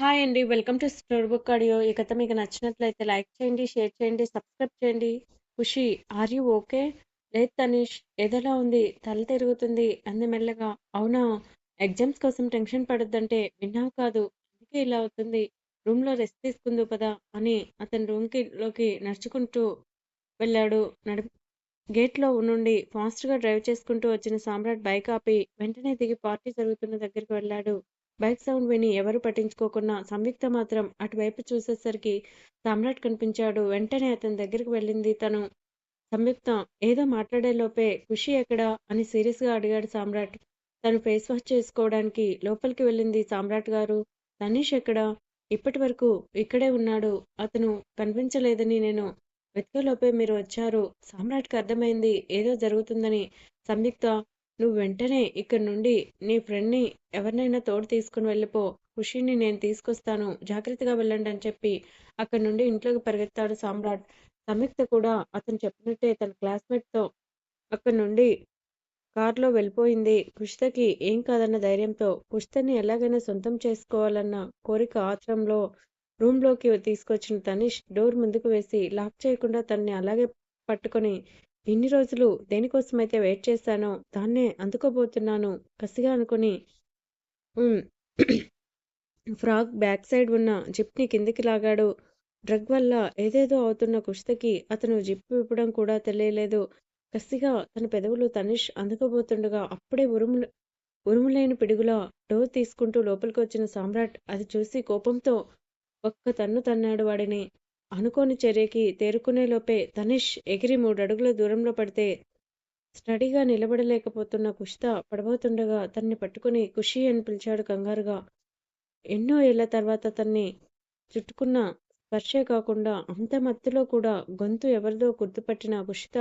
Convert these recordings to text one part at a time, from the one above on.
Hi అండి. Welcome to store book audio. ఈ కథ మీకు నచ్చినట్లయితే లైక్ చేయండి, షేర్ చేయండి, సబ్స్క్రైబ్ చేయండి. Khushi are you okay? లేదు తనీష్. ఏదోలా ఉంది. తల తిరుగుతుంది అంది మెల్లగా. అవునా? ఎగ్జామ్స్ కోసం టెన్షన్ పడొద్దంటే విన్నావు కాదు. అందుకే ఇలా అవుతుంది. రూమ్‌లో రెస్ట్ తీసుకుందువు పదా అని అతని రూమ్‌కి లోకి నడుచుకుంటూ వెళ్ళాడు. నడి గేట్‌లో నుండి ఫాస్ట్‌గా డ్రైవ్ చేసుకుంటూ వచ్చిన సామ్రాట్ బైక్ ఆపి వెంటనే దిగి పార్టీ జరుగుతున్న దగ్గరికి వెళ్ళాడు. బైక్ సౌండ్ విని ఎవరు పట్టించుకోకున్నా సంయుక్త మాత్రం అటువైపు చూసేసరికి సామ్రాట్ కనిపించాడు. వెంటనే అతని దగ్గరికి వెళ్ళింది తను. సంయుక్త ఏదో మాట్లాడేలోపే ఖుషి ఎక్కడా? అని సీరియస్‌గా అడిగాడు సామ్రాట్. తను ఫేస్ వాష్ చేసుకోవడానికి లోపలికి వెళ్ళింది సామ్రాట్ గారు. తనీష్ ఎక్కడా? ఇప్పటివరకు ఇక్కడే ఉన్నాడు. అతను కనిపించలేదని నేను వెతుకలోపే మీరు వచ్చారు. సామ్రాట్‌కి అర్థమైంది ఏదో జరుగుతుందని. సంయుక్త నువ్వు వెంటనే ఇక్కడి నుండి నీ ఫ్రెండ్‌ని ఎవరినైనా తోడు తీసుకుని వెళ్ళిపో. ఖుషీని నేను తీసుకొస్తాను. జాగ్రత్తగా వెళ్ళండి అని చెప్పి అక్కడి నుండి ఇంట్లోకి పరిగెత్తాడు సామ్రాట్. సంయుక్త కూడా అతను చెప్పినట్టే తన క్లాస్‌మేట్‌తో అక్కడి నుండి కారులో వెళ్ళిపోయింది. కుషితకి ఏం కాదన్న ధైర్యంతో కుషితని ఎలాగైనా సొంతం చేసుకోవాలన్న కోరిక ఆత్రంలో రూమ్‌లోకి తీసుకొచ్చిన తనీష్ డోర్ ముందుకు వేసి లాక్ చేయకుండా తన్ని అలాగే పట్టుకొని ఎన్ని రోజులు దేనికోసమైతే వెయిట్ చేశానో దాన్నే అందుకోబోతున్నాను కసిగా అనుకుని ఫ్రాక్ బ్యాక్ సైడ్ ఉన్న జిప్‌ని కిందికి లాగాడు. డ్రగ్ వల్ల ఏదేదో అవుతున్న కుష్తకి అతను జిప్ విప్పడం కూడా తెలియలేదు. కసిగా తన పెదవులు తనీష్ అందుకోబోతుండగా అప్పుడే ఉరుములు ఉరుములేని పిడుగులా డోర్ తీసుకుంటూ లోపలికి వచ్చిన సామ్రాట్ అది చూసి కోపంతో ఒక్క తన్ను తన్నాడు వాడిని. అనుకోని చర్యకి తేరుకునేలోపే తనీష్ ఎగిరి మూడడుగుల దూరంలో పడితే స్టడీగా నిలబడలేకపోతున్న కుషిత పడబోతుండగా తన్ని పట్టుకుని ఖుషీ అని పిలిచాడు కంగారుగా. ఎన్నో ఏళ్ళ తర్వాత తన్ని చుట్టుకున్న స్పర్శే కాకుండా అంత మత్తులో కూడా గొంతు ఎవరిదో గుర్తుపట్టిన కుషిత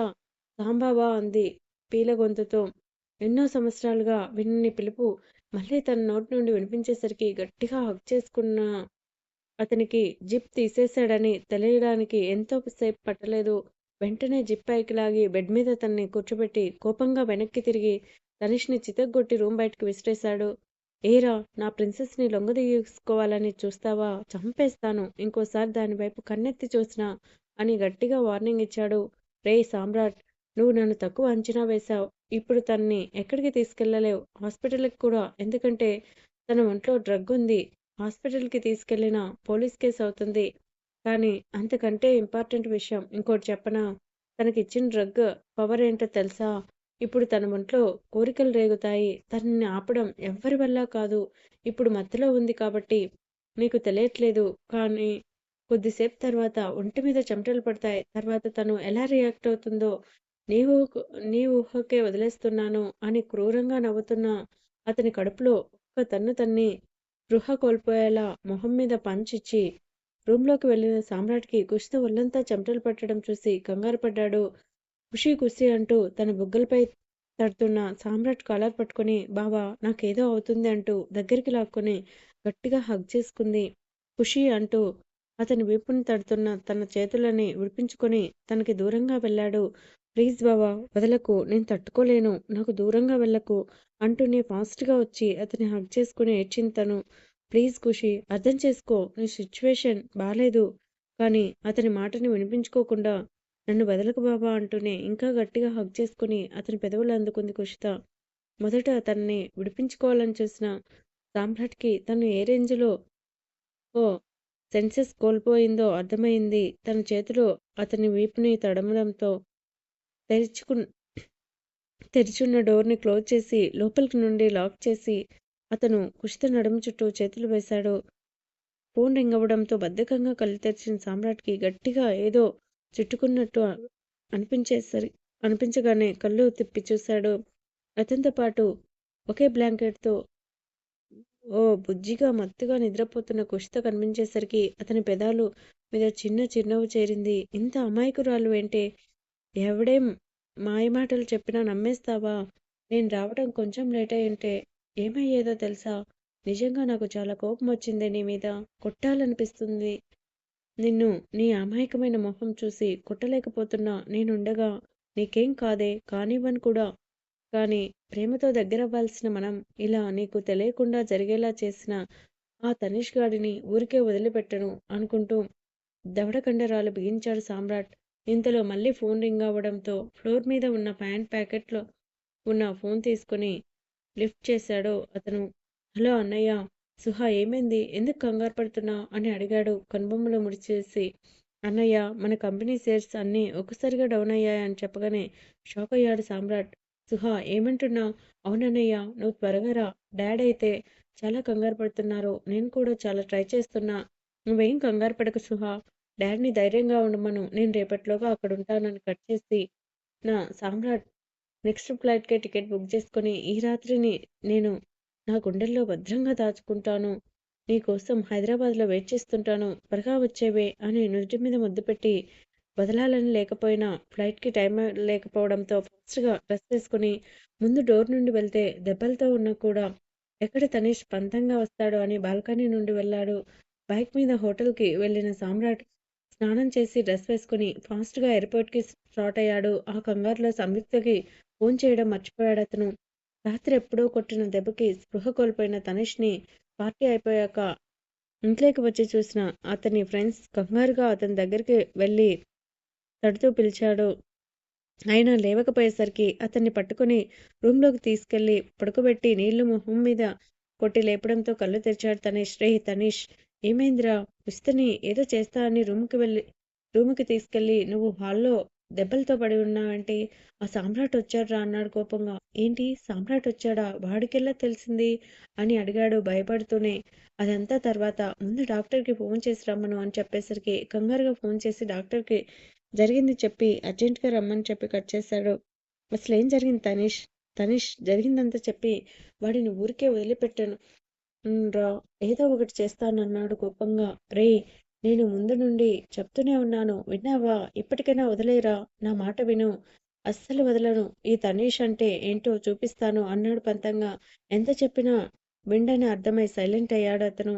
సాంబాబా అంది పీల గొంతుతో. ఎన్నో సంవత్సరాలుగా వినని పిలుపు మళ్ళీ తన నోటి నుండి వినిపించేసరికి గట్టిగా హక్ చేసుకున్న అతనికి జిప్ తీసేశాడని తెలియడానికి ఎంతో సేపు పట్టలేదు. వెంటనే జిప్ పైకి లాగి బెడ్ మీద తన్ని కూర్చోబెట్టి కోపంగా వెనక్కి తిరిగి తనీష్‌ని చితగ్గొట్టి రూమ్ బయటకు విసిరేశాడు. ఏరా నా ప్రిన్సెస్‌ని లొంగదీసుకోవాలని చూస్తావా? చంపేస్తాను. ఇంకోసారి దానివైపు కన్నెత్తి చూసినా అని గట్టిగా వార్నింగ్ ఇచ్చాడు. రేయ్ సామ్రాట్ నువ్వు నన్ను తక్కువ అంచనా వేశావు ఇప్పుడు తన్ని ఎక్కడికి తీసుకెళ్ళలేవు. హాస్పిటల్‌కి కూడా. ఎందుకంటే తన ఒంట్లో డ్రగ్ ఉంది. హాస్పిటల్‌కి తీసుకెళ్ళినా పోలీస్ కేసు అవుతుంది. కానీ అంతకంటే ఇంపార్టెంట్ విషయం ఇంకోటి చెప్పనా? తనకిచ్చిన డ్రగ్ పవర్ ఏంటో తెలుసా? ఇప్పుడు తన ఒంట్లో కోరికలు రేగుతాయి. తనని ఆపడం ఎవ్వరి వల్ల కాదు. ఇప్పుడు మత్తులో ఉంది కాబట్టి నీకు తెలియట్లేదు. కానీ కొద్దిసేపు తర్వాత ఒంటి మీద చెమటలు పడతాయి. తర్వాత తను ఎలా రియాక్ట్ అవుతుందో నీ ఊహ నీ ఊహకే వదిలేస్తున్నాను అని క్రూరంగా నవ్వుతున్న అతని కడుపులో ఒక్క తన్ను తన్ని స్పృహ కోల్పోయేలా మొహం మీద పంచిచ్చి ఇచ్చి రూమ్‌లోకి వెళ్ళిన సామ్రాట్‌కి కుషిత ఒళ్ళంతా చెమటలు పట్టడం చూసి కంగారు పడ్డాడు ఖుషి ఖుషీ అంటూ తన బుగ్గలపై తడుతున్న సామ్రాట్ కాలర్ పట్టుకుని బావా నాకేదో అవుతుంది అంటూ దగ్గరికి లాక్కుని గట్టిగా హగ్ చేసుకుంది. ఖుషి అంటూ అతని వీపుని తడుతున్న తన చేతులని విడిపించుకొని తనకి దూరంగా వెళ్ళాడు. ప్లీజ్ బావా వదలకు. నేను తట్టుకోలేను. నాకు దూరంగా వెళ్ళకు అంటూనే ఫాస్ట్‌గా వచ్చి అతన్ని హగ్ చేసుకుని ఏడ్చింతను ప్లీజ్ ఖుషి అర్థం చేసుకో. నీ సిచ్యువేషన్ బాగాలేదు కానీ అతని మాటని వినిపించుకోకుండా నన్ను వదలకు బావా అంటూనే ఇంకా గట్టిగా హగ్ చేసుకుని అతని పెదవులు అందుకుంది కుషిత. మొదట తనని విడిపించుకోవాలని చూసిన సామ్రాట్‌కి తను ఏ రేంజ్‌లో ఓ సెన్సెస్ కోల్పోయిందో అర్థమైంది. తన చేతిలో అతని వీపుని తడమడంతో తెరుచుకు తెరిచున్న డోర్‌ని క్లోజ్ చేసి లోపలికి నుండి లాక్ చేసి అతను కుషిత నడుము చుట్టూ చేతులు వేశాడు. ఫోన్ రింగ్ అవ్వడంతో బద్ధకంగా కళ్ళు తెరిచిన సామ్రాట్‌కి గట్టిగా ఏదో చుట్టుకున్నట్టు అనిపించేసరి అనిపించగానే కళ్ళు తిప్పి చూశాడు. అతనితో పాటు ఒకే బ్లాంకెట్‌తో ఓ బుజ్జిగా మత్తుగా నిద్రపోతున్న కుషిత కనిపించేసరికి అతని పెదాలు మీద చిన్న చిరునవ్వు చేరింది. ఇంత అమాయకురాలివేంటే? ఎవడేం మాయమాటలు చెప్పినా నమ్మేస్తావా? నేను రావడం కొంచెం లేట్ అయ్యుంటే ఏమయ్యేదో తెలుసా? నిజంగా నాకు చాలా కోపం వచ్చిందే నీ మీద. కొట్టాలనిపిస్తుంది నిన్ను. నీ అమాయకమైన మొహం చూసి కొట్టలేకపోతున్నా నేనుండగా నీకేం కాదే కానివ్వను కూడా. కానీ ప్రేమతో దగ్గరవ్వాల్సిన మనం ఇలా నీకు తెలియకుండా జరిగేలా చేసిన ఆ తనిష్ గాడిని ఊరికే వదిలిపెట్టను అనుకుంటూ దవడ కండరాలు బిగించాడు సామ్రాట్ ఇంతలో మళ్ళీ ఫోన్ రింగ్ అవ్వడంతో ఫ్లోర్ మీద ఉన్న ప్యాంట్ ప్యాకెట్లో ఉన్న ఫోన్ తీసుకుని లిఫ్ట్ చేశాడు అతను. హలో అన్నయ్య సుహా ఏమైంది? ఎందుకు కంగారు పడుతున్నావు? అని అడిగాడు కనుబొమ్మలు ముడిచేసి. అన్నయ్య మన కంపెనీ షేర్స్ అన్నీ ఒక్కసారిగా డౌన్ అయ్యాయని చెప్పగానే షాక్ అయ్యాడు సామ్రాట్. సుహా ఏమంటున్నావు? అవునన్నయ్య నువ్వు త్వరగా రా. డాడ్ అయితే చాలా కంగారు పడుతున్నారు. నేను కూడా చాలా ట్రై చేస్తున్నా. నువ్వేం కంగారు పడకు సుహా. డాడ్ని ధైర్యంగా ఉండమను. నేను రేపటిలోగా అక్కడ ఉంటానని కట్ చేసి నా సామ్రాట్ నెక్స్ట్ ఫ్లైట్కే టికెట్ బుక్ చేసుకొని ఈ రాత్రిని నేను నా గుండెల్లో భద్రంగా దాచుకుంటాను. నీకోసం హైదరాబాద్లో వెయిట్ చేస్తుంటాను. త్వరగా వచ్చేవే అని నుదుటి మీద ముద్దు పెట్టి వదలాలని లేకపోయినా ఫ్లైట్కి టైం లేకపోవడంతో ఫాస్ట్గా డ్రెస్ వేసుకుని ముందు డోర్ నుండి వెళ్తే దెబ్బలతో ఉన్నా కూడా ఎక్కడ తనీష్ పంతంగా వస్తాడో అని బాల్కనీ నుండి వెళ్ళాడు. బైక్ మీద హోటల్కి వెళ్ళిన సామ్రాట్ స్నానం చేసి డ్రెస్ వేసుకుని ఫాస్ట్గా ఎయిర్పోర్ట్కి స్టార్ట్ అయ్యాడు. ఆ కంగారులో సంయుక్తకి ఫోన్ చేయడం మర్చిపోయాడు అతను. రాత్రి ఎప్పుడో కొట్టిన దెబ్బకి స్పృహ కోల్పోయిన తనిష్ని పార్టీ అయిపోయాక ఇంట్లోకి వచ్చి చూసిన అతని ఫ్రెండ్స్ కంగారుగా అతని దగ్గరికి వెళ్ళి తడుతూ పిలిచాడు. అయినా లేవకపోయేసరికి అతన్ని పట్టుకుని రూమ్లోకి తీసుకెళ్ళి పడుకోబెట్టి నీళ్ళు మొహం మీద కొట్టి లేపడంతో కళ్ళు తెరిచాడు తనేష్. రే తనీష్ ఏమైందిరా? ఉస్తని ఏదో చేస్తా అని రూమ్కి వెళ్ళి రూమ్కి తీసుకెళ్ళి నువ్వు హాల్లో దెబ్బలతో పడి ఉన్నావంటే ఆ సామ్రాట్ వచ్చాడ్రా అన్నాడు కోపంగా. ఏంటి? సామ్రాట్ వచ్చాడా? వాడికెల్లా తెలిసింది? అని అడిగాడు భయపడుతూనే. అదంతా తర్వాత ముందు డాక్టర్కి ఫోన్ చేసి రమ్మను అని చెప్పేసరికి కంగారుగా ఫోన్ చేసి డాక్టర్కి జరిగింది చెప్పి అర్జెంటుగా రమ్మని చెప్పి కట్ చేశాడు. అసలు ఏం జరిగింది తనీష్? తనీష్ జరిగిందంతా చెప్పి వాడిని ఊరికే వదిలిపెట్టాను. రా ఏదో ఒకటి చేస్తానన్నాడు కోపంగా. రే నేను ముందు నుండి చెప్తూనే ఉన్నాను. విన్నావా? ఇప్పటికైనా వదిలేరా నా మాట విను. అస్సలు వదలను. ఈ తనీష్ అంటే ఏంటో చూపిస్తాను అన్నాడు పంతంగా. ఎంత చెప్పినా విండని అర్థమై సైలెంట్ అయ్యాడు అతను.